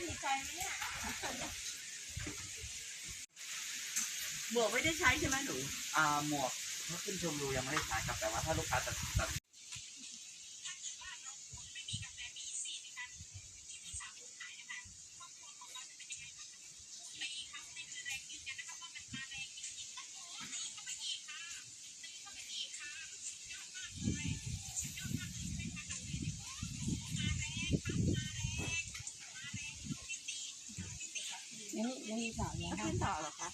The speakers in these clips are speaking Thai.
ดีใจไหมเนี่ยหมวกไม่ได้ใช้ใช่ไหมหนู อ่าหมวกเมื่อขึ้นชมรูยังไม่ได้ใช้ครับแต่ว่าถ้าลูกค้าตัดตัด ยังยังมีสาวยังขึ้นต่อเหรอคะ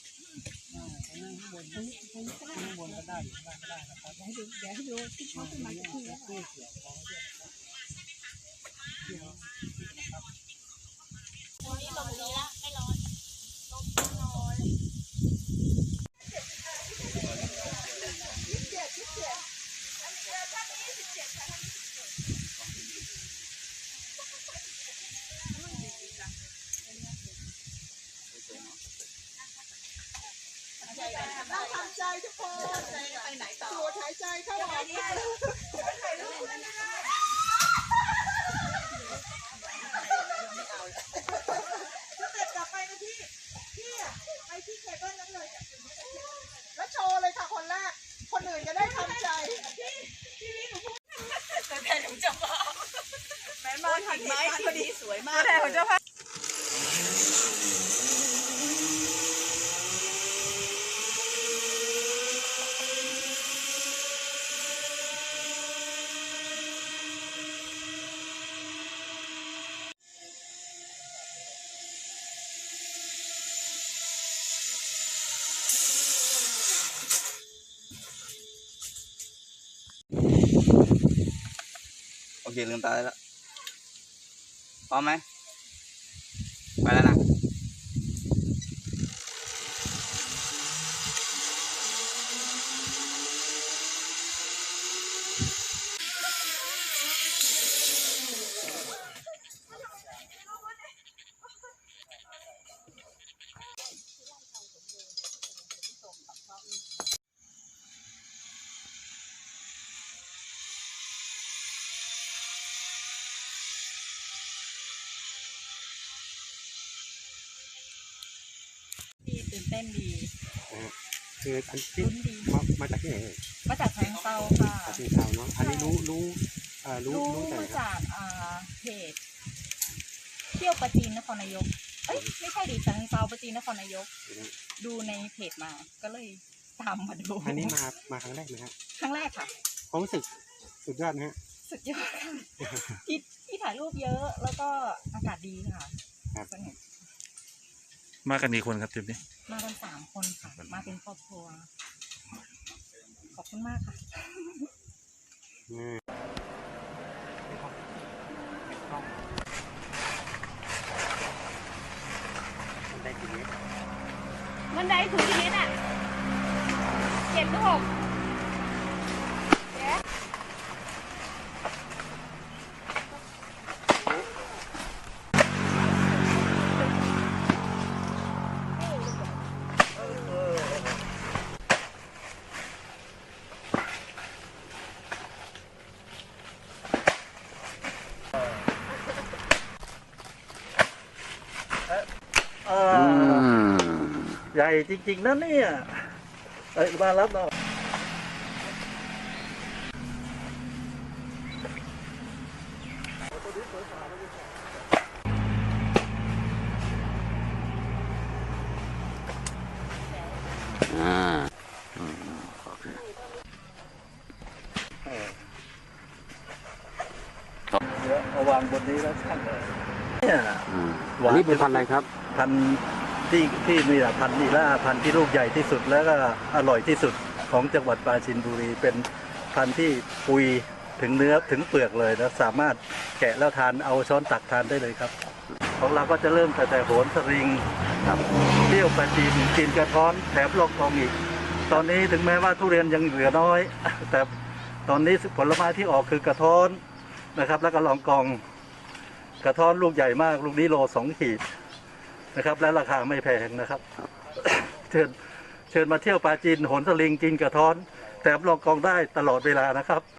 ข้างบนข้างบนก็ได้ข้างล่างก็ได้นะครับเดี๋ยวให้ดูเดี๋ยวให้ดูที่เขาขึ้นมาจะขึ้น ทำใจทุกคนไปไหนต่อสูดหายใจเข้าออกถ้าเกิดกลับไปนะพี่พี่อะไปที่เคเบิลนั้นเลยแล้วโชว์เลยค่ะคนแรก คนอื่นจะได้ทำใจตัวแทนของเจ้าพ่อแม่มาถัดไม้พอดีสวยมากแต่ของเจ้าค่ะโอ เคลืมตาได้แล้วพร้อมไหมไปแล้วนะ ที่ตื่นเต้นดีคืออันที่ลุ้นดีมามาจากที่ไหนเอ่ยมาจากแทงเซาค่ะจากที่เทาเนาะอันนี้รู้รู้เอ่อรู้รู้รู้แต่ไหนมาครับจากอ่าเพจเที่ยวประจีนนครนายกเอ้ยไม่ใช่ดิแทงเซาประจีนนครนายก ดูในเพจมาก็เลยตามมาดูอันนี้มามาครั้งแรกไหมฮะครั้งแรกค่ะความรู้สึกสุดยอดนะฮะสุดยอดค่ะที่ที่ถ่ายรูปเยอะแล้วก็อากาศดีค่ะครับสนุก มากันกี่คนครับทริปนี้ มากันสามคนค่ะ มาเป็นครอบครัว ขอบคุณมากค่ะอืมได้กี่เมตรบันไดถึงกี่เมตรอะเจ็ดหรือหก ใหญ่จริง ๆนะเนี่ยเอ้ยมารับเนาะเดี๋ยวเอาวางบนนี้แล้วช่างเลยเนี่ยหวาอันนี้เป็นพันธุ์อะไรครับ พันธุ์ ที่ที่มีแต่พันธุ์นีล่าพันธุ์ที่ลูกใหญ่ที่สุดแล้วก็อร่อยที่สุดของจังหวัดปราจีนบุรี เป็นพันธุ์ที่ปุยถึงเนื้อถึงเปลือกเลยแล้วสามารถแกะแล้วทานเอาช้อนตักทานได้เลยครับ ของเราก็จะเริ่มแต่แต่โหนสริงครับเที่ยวปราจีนกินกระท้อนแถมลอกทองอีก ตอนนี้ถึงแม้ว่าทุเรียนยังเหลือน้อย แต่ตอนนี้ผลไม้ที่ออกคือกระท้อนนะครับ แล้วก็ลองกอง กระท้อนลูกใหญ่มาก ลูกนี้โลสองขีด นะครับ และราคาไม่แพงนะครับ เชิญเชิญมาเที่ยวปลาจีนหนสลิงกินกระท้อนแต่รับรองกองได้ตลอดเวลานะครับ